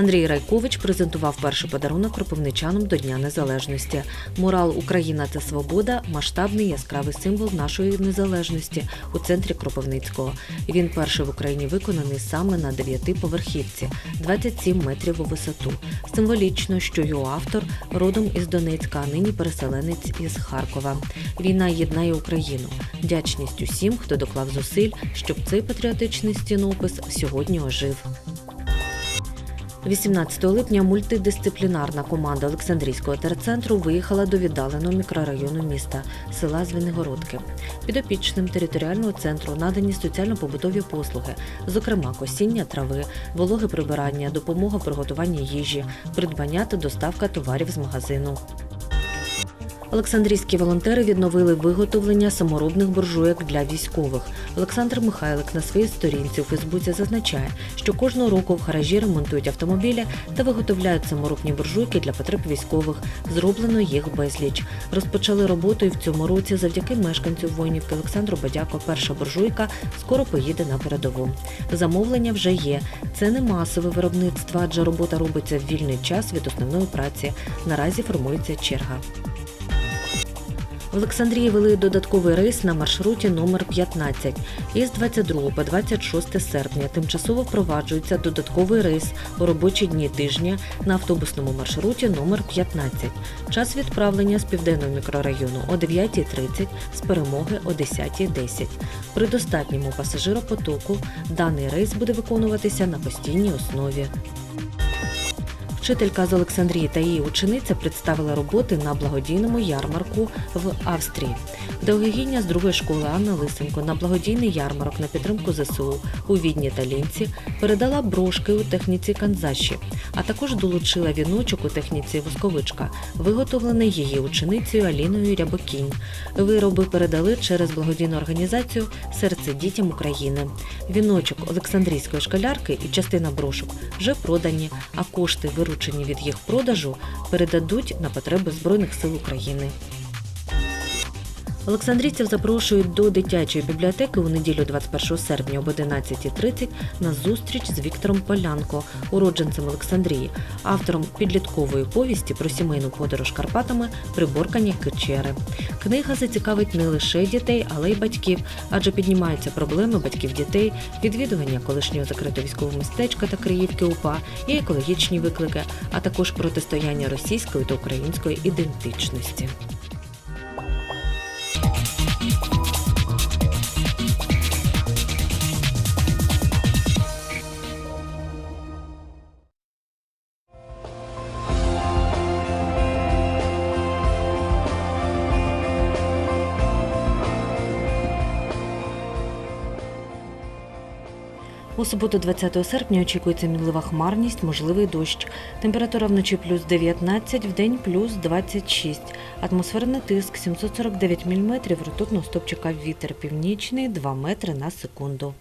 Андрій Райкович презентував перший подарунок кропивничанам до Дня Незалежності. Мурал Україна це свобода масштабний яскравий символ нашої незалежності у центрі Кропивницького. Він перший в Україні виконаний саме на дев'ятиповерхівці, 27 метрів у висоту. Символічно, що його автор родом із Донецька, а нині переселенець із Харкова. Війна єднає Україну. Вдячність усім, хто доклав зусиль, щоб цей патріотичний стінопис сьогодні ожив. 18 липня мультидисциплінарна команда Олександрійського терцентру виїхала до віддаленого мікрорайону міста села Звенигородки. Підопічним територіального центру надані соціально-побутові послуги, зокрема косіння трави, вологе прибирання, допомога в приготуванні їжі, придбання та доставка товарів з магазину. Олександрійські волонтери відновили виготовлення саморобних буржуйок для військових. Олександр Михайлик на своїй сторінці у Фейсбуці зазначає, що кожного року в гаражі ремонтують автомобілі та виготовляють саморобні буржуйки для потреб військових. Зроблено їх безліч. Розпочали роботу і в цьому році завдяки мешканцю воїнівки Олександру Бадяко. Перша буржуйка скоро поїде на передову. Замовлення вже є. Це не масове виробництво, адже робота робиться в вільний час від основної праці. Наразі формується черга. В Олександрії вели додатковий рейс на маршруті номер 15 Із 22 по 26 серпня тимчасово впроваджується додатковий рейс у робочі дні тижня на автобусному маршруті номер 15 Час відправлення з південного мікрорайону о 9.30, з перемоги о 10.10. При достатньому пасажиропотоку даний рейс буде виконуватися на постійній основі. Вчителька з Олександрії та її учениця представила роботи на благодійному ярмарку в Австрії. Педагогиня з другої школи Анна Лисенко на благодійний ярмарок на підтримку ЗСУ у Відні та Лінці передала брошки у техніці канзаші, а також долучила віночок у техніці восковичка, виготовлений її ученицею Аліною Рябокінь. Вироби передали через благодійну організацію Серце дітям України. Віночок Олександрійської школярки і частина брошок вже продані, а кошти, виручені від їх продажу, передадуть на потреби Збройних сил України. Олександрійців запрошують до дитячої бібліотеки у неділю 21 серпня об 11.30 на зустріч з Віктором Полянко, уродженцем Олександрії, автором підліткової повісті про сімейну подорож Карпатами Приборкання Кичери. Книга зацікавить не лише дітей, але й батьків, адже піднімаються проблеми батьків дітей, відвідування колишнього закритого військового містечка та Криївки УПА і екологічні виклики, а також протистояння російської та української ідентичності. you У суботу 20 серпня очікується мінлива хмарність, можливий дощ. Температура вночі плюс 19, вдень плюс 26. Атмосферний тиск 749 мм, ртутного стопчика вітер північний 2 метри на секунду.